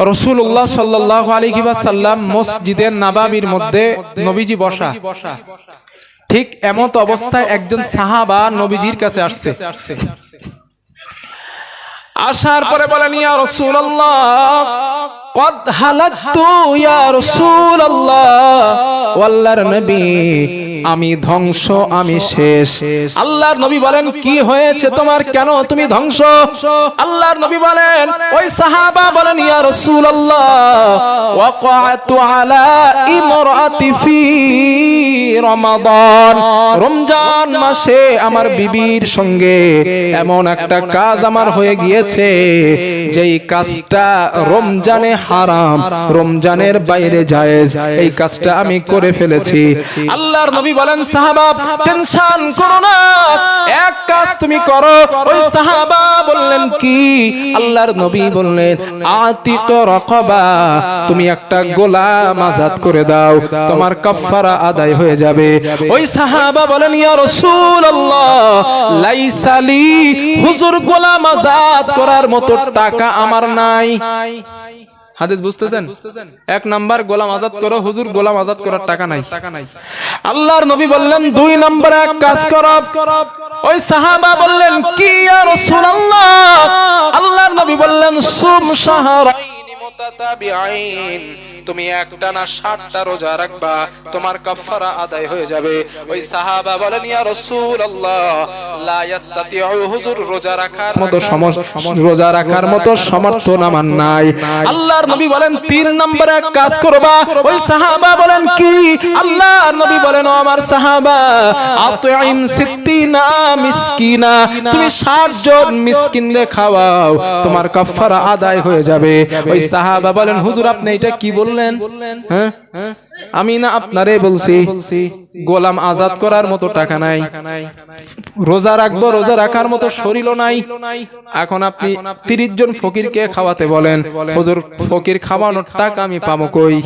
রসুল্লাহ সাল্লাহ আলহি সাল্লাম মসজিদের নাবাবির মধ্যে নবীজি বসা। ঠিক এমত অবস্থায় একজন সাহাবা নবীজির কাছে আসছে। আসার পরে বলেন ইয়া রাসূলুল্লাহ কদ হালাকতু ইয়া রাসূলুল্লাহ। আল্লাহর নবী, আমি ধ্বংস, আমি শেষ। আল্লাহর নবী বলেন, কি হয়েছে তোমার? কেন তুমি ধ্বংস? আল্লাহর নবী বলেন, ওই সাহাবা বলেন, ইয়া রাসূলুল্লাহ ওয়াকাতু আলা ইমরাতি ফি রমাদান। রমজান মাসে আমার বিবির সঙ্গে এমন একটা কাজ আমার হয়ে গিয়েছে, যেই কাজটা রমজানে হারাম। রমজানের বাইরে জায়েজ। এই কাজটা আমি করে ফেলেছি। আল্লাহর নবী বলেন, সাহাবা, টেনশন করো না। এক কাজ তুমি করো। ওই সাহাবা বললেন, কি? আল্লাহর নবী বললেন, আতিক রকবা, তুমি একটা গোলাম আজাদ করে দাও। তোমার কাফারা আদায় হয়ে যাবে। ওই সাহাবা বলেন, ইয়া রাসূলুল্লাহ লাইসালি হুজুর গোলাম আজাদ করার মতো টাকা আমার নাই। হাদিস বুঝতেছেন? এক নাম্বার গোলাম আজাদ করো হুজুর গোলাম আজাদ করার টাকা নাই। আল্লাহর নবী বললেন দুই নাম্বার এক কাজ করো। ওই সাহাবা বললেন কি ইয়া রাসূলুল্লাহ? আল্লাহর নবী বললেন সুম শাহরাইন মুতাতাবিআইন। তুমি একটানা ষাটটা রোজা রাখবা তোমার কাফারা আদায় হয়ে যাবে। ওই সাহাবা বলেন ইয়া রাসূলুল্লাহ লা ইস্তাতিউ হুজুর রোজা রাখার মতো রোজা রাখার মতো সমর্থন আমার নাই। আল্লাহর নবী বলেন তিন নম্বরে এক কাজ করবা। ওই সাহাবা বলেন কি? আল্লাহর নবী বলেন ও আমার সাহাবা আতইম সিত্তিনা মিসকিনা। তুমি 60 জন মিসকিনরে খাওয়াও তোমার কাফারা আদায় হয়ে যাবে। ওই সাহাবা বলেন হুজুর আপনি এটা কি বললেন? হ্যাঁ আমি না আপনারে বলছি গোলাম আজাদ করার মতো টাকা নাই রোজা রাখব রোজা রাখার মতো শরীরও নাই এখন আপনি তিরিশ জন ফকিরকে খাওয়াতে বলেন হজুর ফকির খাওয়ানোর টাকা আমি পাবো কই?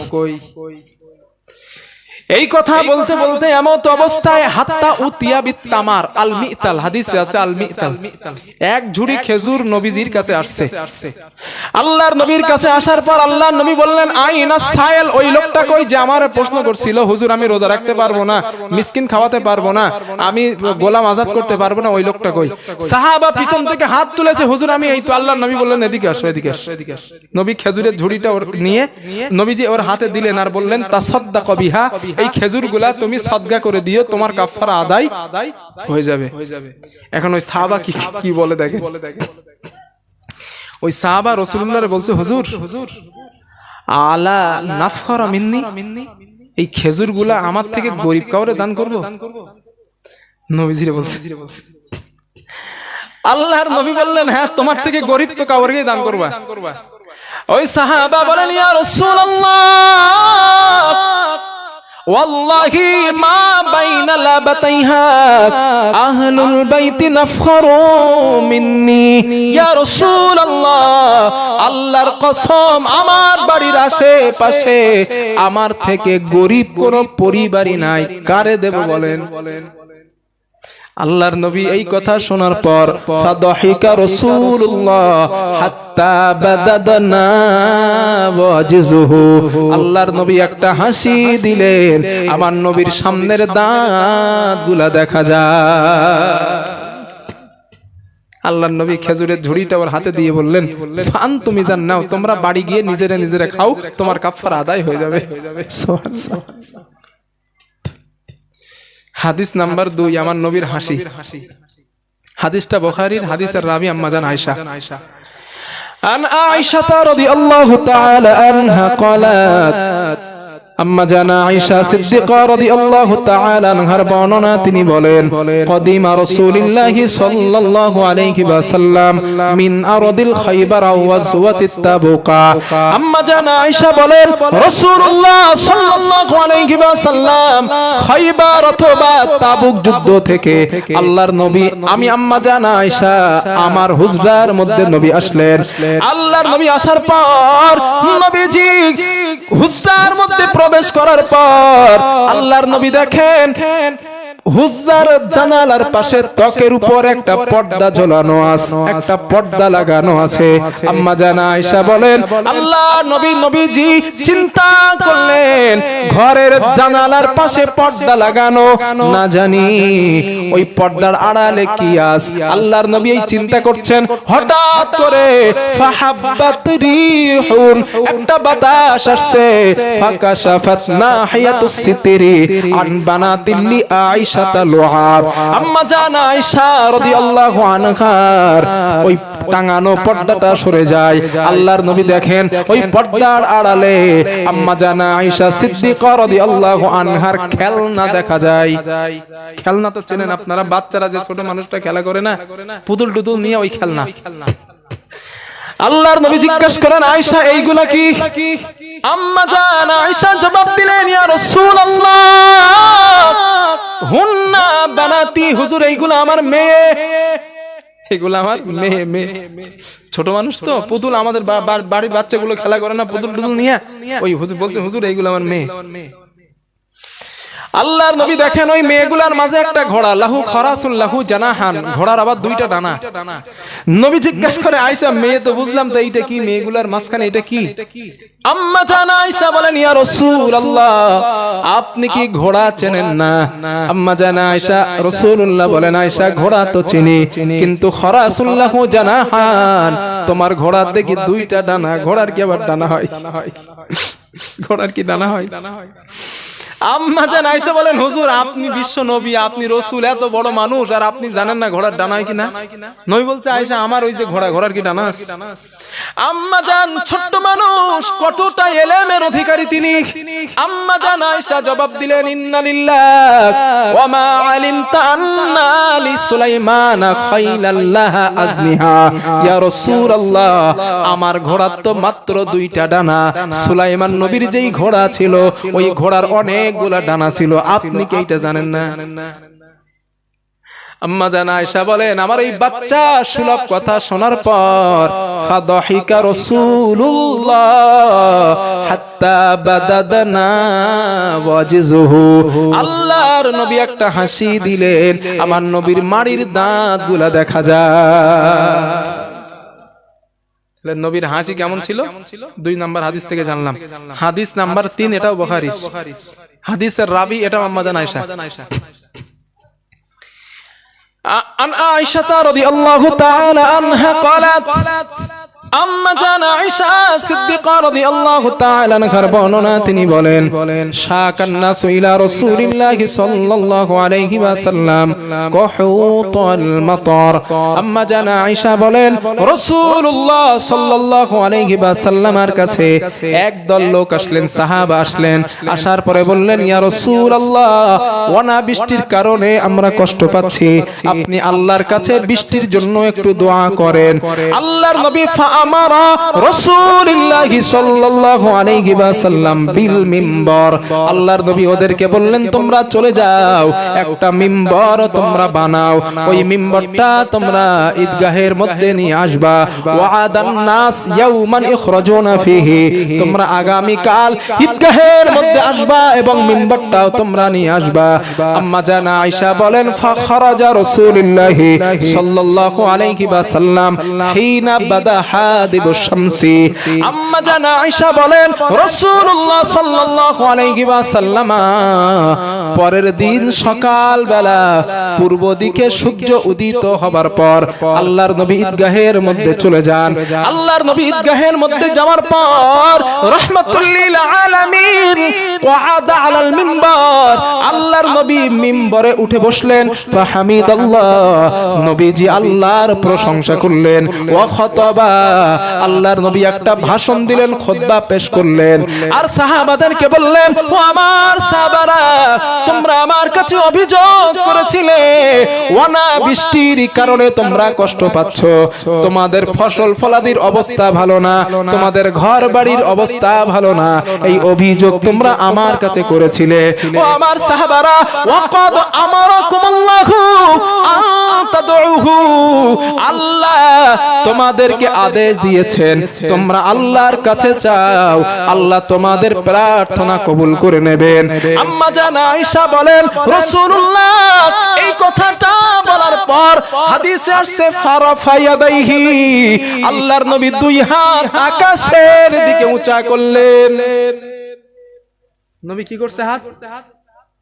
এই কথা বলতে বলতে এমন অবস্থায় হাত্তা উতিয়া বিত্তামার। আল মিতাল হাদিসে আছে আল মিতাল। এক ঝুড়ি খেজুর নবীজির কাছে আসছে আল্লাহর নবীর কাছে আসার পর আল্লাহর নবী বললেন আইনা সায়েল ওই লোকটা কই যে আমার প্রশ্ন করছিল হুজুর আমি রোজা রাখতে পারব না মিসকিন খাওয়াতে পারব না আমি গোলাম আজাদ করতে পারব না ওই লোকটা কই? সাহাবা পিছন থেকে হাত তুলেছে হুজুর আমি এই তো আল্লাহর নবী বললেন এদিকে আসো এদিকে আসো। নবী খেজুরের ঝুড়িটা ওর নিয়ে নবীজি ওর হাতে দিলেন আর বললেন তা সদ্দা কবিহা এই খেজুরগুলা তুমি সদগা করে দিও, তোমার কাফারা আদায় হয়ে যাবে। এখন ওই সাহাবা কি কি বলে দেখে? ওই সাহাবা রসুল্লাহ বলছে, হুজুর, আলা মিন্নি? এই আমার থেকে গরিব কাউরে দান করব? নবীজিরে বলছে, আল্লাহর নবী বললেন হ্যাঁ তোমার থেকে গরিব তো কাউকে দান করবা। ওই সাহাবা বলেন, ইয়া রাসূলুল্লাহ! ওয়াল্লাহি মা বাইনা লাবাতাইহা, আহলুল বাইতি নাফখারু মিন্নি। ইয়া রাসূলুল্লাহ, আল্লাহর কসম আমার বাড়ির আশেপাশে আমার থেকে গরিব কোন পরিবারই নাই। কারে দেব বলেন? আল্লাহর নবী এই কথা শোনার পর ফাদহিকা রাসূলুল্লাহ হাত্তা বাদাদনা আল্লাহর নবী একটা হাসি দিলেন। আমার নবীর সামনের দাঁতগুলা দেখা যায়। আল্লাহর নবী খেজুরের ঝুড়িটা ওর হাতে দিয়ে বললেন ফান তুমি জান নাও তোমরা বাড়ি গিয়ে নিজেরা নিজেরা খাও তোমার কাফার আদায় হয়ে যাবে। সুবহানাল্লাহ। হাদিস নাম্বার দুই আমার নবীর হাসি হাদিসটা বখারির হাদিসের রাবি আম্মাজান আয়সা عن عائشة رضي الله تعالى عنها قالت আম্মা জানা আয়েশা সিদ্দিকা রাদিয়াল্লাহু তাআলা আনহার বর্ণনা তিনি বলেন, কদিমা রাসূলুল্লাহি সাল্লাল্লাহু আলাইহি ওয়াসাল্লাম মিন আরদিল খায়বার ওয়াজওয়াতিত তাবুকা। আম্মা জানা আয়েশা বলেন, রাসূলুল্লাহ সাল্লাল্লাহু আলাইহি ওয়াসাল্লাম খায়বার অথবা তাবুক যুদ্ধ থেকে আল্লাহর নবী, আমি আম্মা জানা আয়েশা, আমার হুজরার মধ্যে নবী আসলেন। আল্লাহর নবী আসার পর নবীজি হুজরার মধ্যে প্রবেশ করার পর আল্লাহর নবী দেখেন হুজরার জানালার পাশে ত্বকের উপর একটা পর্দা ঝোলানো আছে একটা পর্দা লাগানো আছে। আম্মা জানা আয়েশা বলেন, আল্লাহ নবী নবীজি চিন্তা করলেন, ঘরের জানালার পাশে পর্দা লাগানো। না জানি ওই পর্দার আড়ালে কি আস। আল্লাহর নবী এই চিন্তা করছেন, হঠাৎ করে ফাহাব্বাত রিহুন, একটা বাতাস আসছে। ফাকাশাফাত নাহিয়াতুস সিতরি আন বানাতিল্লি আয়েশা আম্মা টাঙানো পর্দাটা সরে যায়। আল্লাহর নবী দেখেন, ওই পর্দার আড়ালে আম্মা জান আয়েশা সিদ্দিকা রাদিয়াল্লাহু আনহার খেলনা দেখা যায়। খেলনা তো চেনেন আপনারা, বাচ্চারা যে ছোট মানুষটা খেলা করে না, পুতুল টুতুল নিয়ে ওই খেলনা। আল্লাহর নবী জিজ্ঞেস করেন, আয়েশা, এইগুলা কি? আম্মা জান, আয়েশা জবাব দিলেন, ইয়া রাসূলুল্লাহ, হুন্না বানাতি, হুজুর, এইগুলা আমার মেয়ে। এগুলো আমার মেয়ে মেয়ে। ছোট মানুষ তো, পুতুল আমাদের বাড়ির বাচ্চাগুলো খেলা করে না পুতুল টুতুল নিয়ে। ওই হুজুর বলছে, হুজুর, এইগুলো আমার মেয়ে। আল্লাহর নবী দেখেন ওই মেয়েগুলার মাঝে একটা ঘোড়া, লাহু খরাসুল লাহু জানাহান। ঘোড়ার আবার দুইটা ডানা। নবী জিজ্ঞাসা করে, আয়েশা, মেয়ে তো বুঝলাম তো এইটা কি? মেয়েগুলার মাঝখানে এটা কি? আম্মা জান আয়েশা বলেন, ইয়া রাসূলুল্লাহ, আপনি কি ঘোড়া চেনেন না? আম্মা জান আয়েশা, রাসূলুল্লাহ বলেন, আয়েশা, ঘোড়া তো চিনি, কিন্তু খরাসুল লাহু জানাহান, তোমার ঘোড়ার দেখি দুইটা ডানা, ঘোড়ার কি আবার ডানা হয়? ঘোড়ার কি ডানা হয় ডানা হয়? আম্মা জান আয়েশা বলেন, হুজুর, আপনি বিশ্ব নবী, আপনি রসুল, এত বড় মানুষ, আর আপনি জানেন না ঘোড়ার ডানা হয় কিনা? নবী বলছে, আয়েশা, আমার ওই যে ঘোড়া, ঘোড়ার কি ডানা? আম্মা জান ছোট্ট মানুষ, কতটা এলেমের অধিকারী তিনি। আম্মা জান আয়েশা জবাব দিলেন, ইন্না লিল্লাহ, ওয়া মা আলিমতা আন্না লি সুলাইমান খাইলাল্লাহ আজনিহা। ইয়া রাসূলুল্লাহ, আমার ঘোড়ার তো মাত্র দুইটা ডানা। সুলাইমান নবীর যেই ঘোড়া ছিল, ওই ঘোড়ার অনেকগুলা ডানা ছিল। আপনি কি এইটা জানেন না? আম্মা জানা আয়েশা বলেন, আমার এই বাচ্চা সুলভ কথা শোনার পর, ফাদহিকা রাসূলুল্লাহ হাত্তা বাদাদনা ওয়াজিজুহু। আল্লাহর নবী একটা হাসি দিলেন, আমার নবীর মাড়ির দাঁতগুলা দেখা যায়। নবীর হাসি কেমন ছিল দুই নাম্বার হাদিস থেকে জানলাম হাদিস নাম্বার তিন এটাও বখারি হাদিসের রাবি এটা আম্মা জান আয়েশা عن عائشة رضي الله تعالى عنها قالت কাছে একদল লোক আসলেন, সাহাবা আসলেন, আসার পরে বললেন, ইয়া রাসূলুল্লাহ ওয়ানা বৃষ্টির কারণে আমরা কষ্ট পাচ্ছি। আপনি আল্লাহর কাছে বৃষ্টির জন্য একটু দোয়া করেন। আল্লাহর নবী আমারা ঈদগাহের মধ্যে আসবা। এবং মিম্বরটাও তোমরা নিয়ে আসবা। আম্মা জানা আয়েশা বলেন, ফাখরাজা রাসূলুল্লাহি সাল্লাল্লাহু আলাইহি ওয়াসাল্লাম হিনা বাদা পরের দিন সকাল বেলা পূর্ব দিকে সূর্য উদিত হবার পর আল্লাহর নবী ঈদগাহের মধ্যে চলে যান। আল্লাহর নবী ঈদগাহের মধ্যে যাওয়ার পর রাহমাতুল লিল আলামিন আল্লাহর নবী মিম্বরে উঠে বসলেন। নবীজি আল্লাহর প্রশংসা করলেন। আল্লাহর নবী একটা ভাষণ দিলেন খুতবা পেশ করলেন। আর সাহাবাদেরকে বললেন, ও আমার সাহাবারা, তোমরা আমার কাছে অভিযোগ করেছিলে। ওয়ানা বৃষ্টির কারণে তোমরা কষ্ট পাচ্ছ। তোমাদের ফসল ফলাদির অবস্থা ভালো না। তোমাদের ঘর বাড়ির অবস্থা ভালো না। এই অভিযোগ তোমরা আমার কাছে করেছিলে। ও আমার সাহাবারা, ওয়াকাদ আমারাকুমুল্লাহু আন তাদউহু আল্লাহ তোমাদেরকে আদেশ আদেশ দিয়েছেন তোমরা আল্লাহর কাছে চাও আল্লাহ তোমাদের প্রার্থনা কবুল করে নেবেন। আম্মা জান আয়েশা বলেন রাসূলুল্লাহ এই কথাটা বলার পর হাদিসে আসছে ফারাফায়াদাইহি আল্লাহর নবী দুই হাত আকাশের দিকে উঁচা করলেন। নবী কি করছে হাত?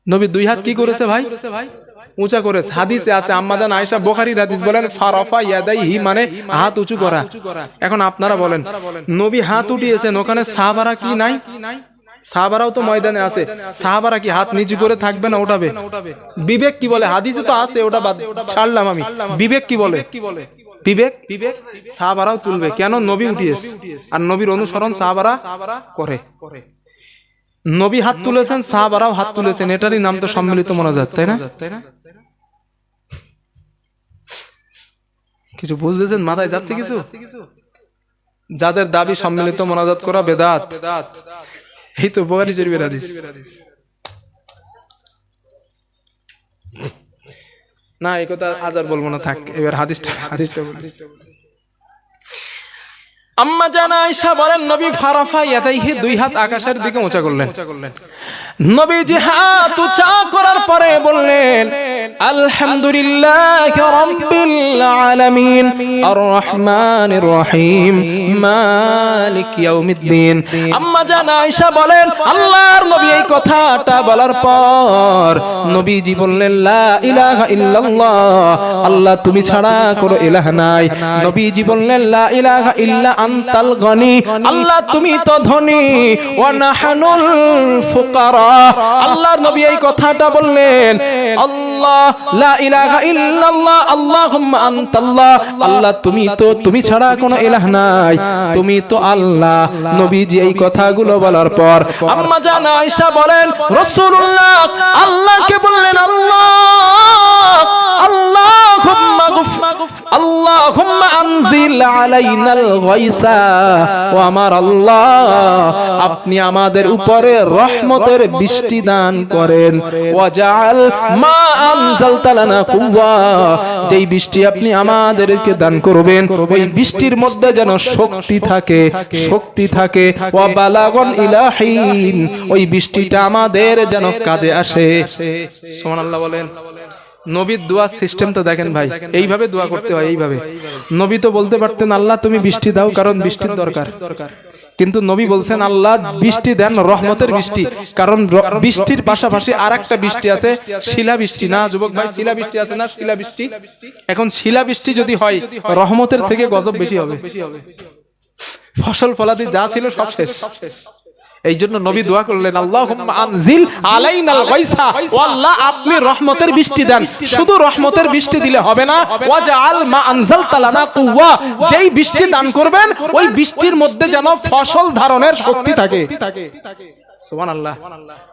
নবী দুই হাত কি করেছে ভাই? উঁচা করে হাদিসে আছে আম্মাজান আয়েশা বুখারীর হাদিস বলেন ফারাফা ইয়াদাইহি মানে হাত উঁচু করা। এখন আপনারা বলেন নবী হাত উঠিয়েছেন ওখানে সাহাবারা কি নাই? সাহাবারাও তো ময়দানে আছে। সাহাবারা কি হাত নিচু করে থাকবে না ওঠাবে বিবেক কি বলে? হাদিসে তো আছে ওটা বাদ ছাড়লাম আমি। বিবেক কি বলে? বিবেক বিবেক? সাহাবারাও তুলবে। কেন নবী উঠিয়েছে? আর নবীর অনুসরণ সাহাবারা করে? নবী হাত তুলেছেন, সাহাবারাও হাত তুলেছেন, এটারই নাম তো সম্মিলিত মোনাজাত, তাই না? কিছু বুঝতেছেন মাথায় যাচ্ছে কিছু? যাদের দাবি সম্মিলিত মোনাজাত করা বেদাত। এই তো বোগারি শরীফের হাদিস। না, এই কথা আজ আর বলব না, থাক, এবার হাদিসটা হাদিসটা আম্মা জানা আয়সা বলেন, নবী ফারাফা ইয়াতাইহি দুই হাত আকাশের দিকে উঁচা করলেন। নবী জি হাত উঁচা করার পরে বললেন, আলহামদুলিল্লাহ রাব্বিল আলামিন আর রহমানির রহিম, মালিক ইয়াউমিদ্দিন। আম্মা জানা আয়সা বলেন, আল্লাহর নবী কথাটা বলার পর নবীজি বললেন, লা ইলাহা ইল্লাল্লাহ, আল্লাহ তুমি ছাড়া কোনো ইলাহ নাই। নবীজি বললেন, লা ইলাহা ইল্লা আনতাল গনি, আল্লাহ তুমি তো ধনী, ওয়া নাহানুল ফুকারা। আল্লাহর নবী এই কথাটা বললেন, আল্লাহ, লা ইলাহা ইল্লাল্লাহ, আল্লাহুম্মা আনতাল্লাহ, আল্লাহ তুমি তো, তুমি ছাড়া কোনো ইলাহ নাই, তুমি তো আল্লাহ। নবীজি এই কথাগুলো বলার পর আম্মা জান আয়েশা বলেন, রাসূলুল্লাহ, আল্লাহকে বললেন, আল্লাহ, আল্লাহুম্মা আল্লাহুম্মা আনজিল আলাইনাল গায়সা ও আমার আল্লাহ, আপনি আমাদের উপরে রহমতের বৃষ্টি দান করেন। যেই বৃষ্টি আপনি আমাদেরকে দান করবেন, ওই বৃষ্টির মধ্যে যেন শক্তি থাকে শক্তি থাকে। ওই বৃষ্টিটা আমাদের যেন কাজে আসে। সুবহানাল্লাহ বলেন। নবীর দোয়ার সিস্টেমটা দেখেন ভাই, এইভাবে দোয়া করতে হয়, এইভাবে। নবী তো বলতে পারতেন, আল্লাহ, তুমি বৃষ্টি দাও, কারণ বৃষ্টির দরকার। কিন্তু নবী বলছেন, আল্লাহ, বৃষ্টি দেন, রহমতের বৃষ্টি, কারণ বৃষ্টির পাশাপাশি আর একটা বৃষ্টি আছে, শিলা বৃষ্টি। না, যুবক ভাই, শিলা বৃষ্টি আছে না, শিলা বৃষ্টি? এখন শিলা বৃষ্টি যদি হয়, রহমতের থেকে গজব বেশি হবে। ফসল ফলাদি যা ছিল সব শেষ। এই জন্য নবী দোয়া করলেন আল্লাহুম্মা আনজিল আলাইনাল গায়সা ও আল্লাহ আপনি রহমতের বৃষ্টি দেন। শুধু রহমতের বৃষ্টি দিলে হবে না। ওয়াজআল মা আনজালতা লানা কুওয়া। যেই বৃষ্টি দান করবেন ওই বৃষ্টির মধ্যে যেন ফসল ধারণের শক্তি থাকে। সুবহানাল্লাহ।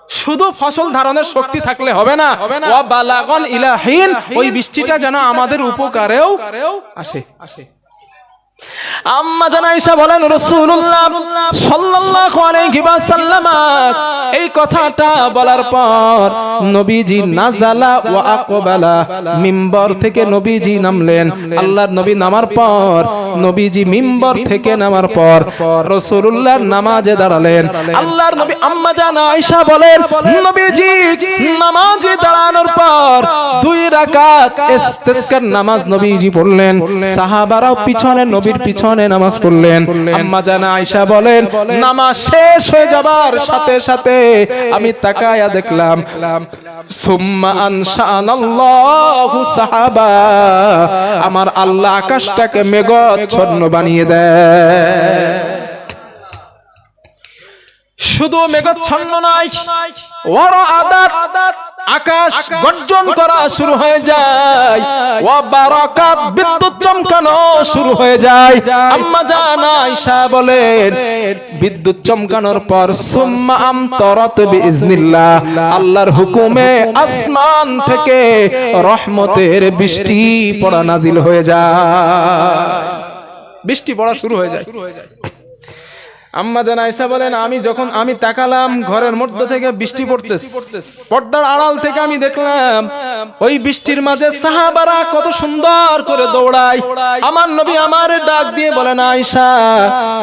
শুধু ফসল ধারণের শক্তি থাকলে হবে না। ওয়া বালাগন ইলাহিন। ওই বৃষ্টিটা যেন আমাদের উপকারেও আসে। আসে। আম্মা জান আয়েশা বলেন, রাসূলুল্লাহ সাল্লাল্লাহু আলাইহি ওয়াসাল্লাম এই কথাটা বলার পর নবীজি নাজালা ওয়া আকবালা মিম্বর থেকে নবীজি নামলেন। আল্লাহর নবী নামার পর, নবীজি মিম্বর থেকে নামার পর রাসূলুল্লাহর নামাজে দাঁড়ালেন। আল্লাহর নবী আম্মা জান আয়েশা বলেন, নবীজি নামাজে দাঁড়ানোর পর দুই রাকাত ইস্তিসকার নামাজ নবীজি পড়লেন। সাহাবারাও পিছনে, নবীর পিছনে নামাজ পড়লেন। আম্মা জানা আয়েশা বলেন নামাজ শেষ হয়ে যাবার সাথে সাথে আমি তাকায়া দেখলাম সুম্মা আনশাআনাল্লাহু সাহাবা আমার আল্লাহ আকাশটাকে মেঘচ্ছন্ন বানিয়ে দেয়। শুধু মেঘচ্ছন্ন নয় ওর আদাত আকাশ গর্জন করা শুরু হয়ে যায়। ও বারাকাত বিদ্যুৎ চমকানো শুরু হয়ে যায়। আম্মা জানা আয়েশা বলেন বিদ্যুৎ চমকানোর পর সুম্মা আমতারাত বিইজনিল্লাহ আল্লাহর হুকুমে আসমান থেকে রহমতের বৃষ্টি পড়া নাজিল হয়ে যায়। বৃষ্টি পড়া শুরু হয়ে যায়। আম্মা জান আয়সা বলেন, আমি যখন আমি তাকালাম ঘরের মধ্যে থেকে বৃষ্টি পড়তেছে। পর্দার আড়াল থেকে আমি দেখলাম ওই বৃষ্টির মাঝে সাহাবারা কত সুন্দর করে দৌড়ায়। আমার নবী আমার ডাক দিয়ে বলেন, আয়েশা,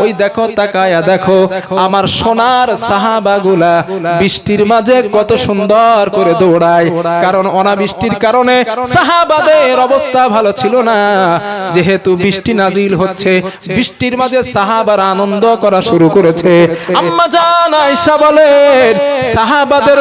ওই দেখো, তাকায়া দেখো, আমার সোনার সাহাবাগুলা বৃষ্টির মাঝে কত সুন্দর করে দৌড়ায়। কারণ অনাবৃষ্টির কারণে সাহাবাদের অবস্থা ভালো ছিল না। যেহেতু বৃষ্টি নাজিল হচ্ছে, বৃষ্টির মাঝে সাহাবারা আনন্দ করা শুরু করেছে। আম্মা জান আয়েশা বলেন, সাহাবাদের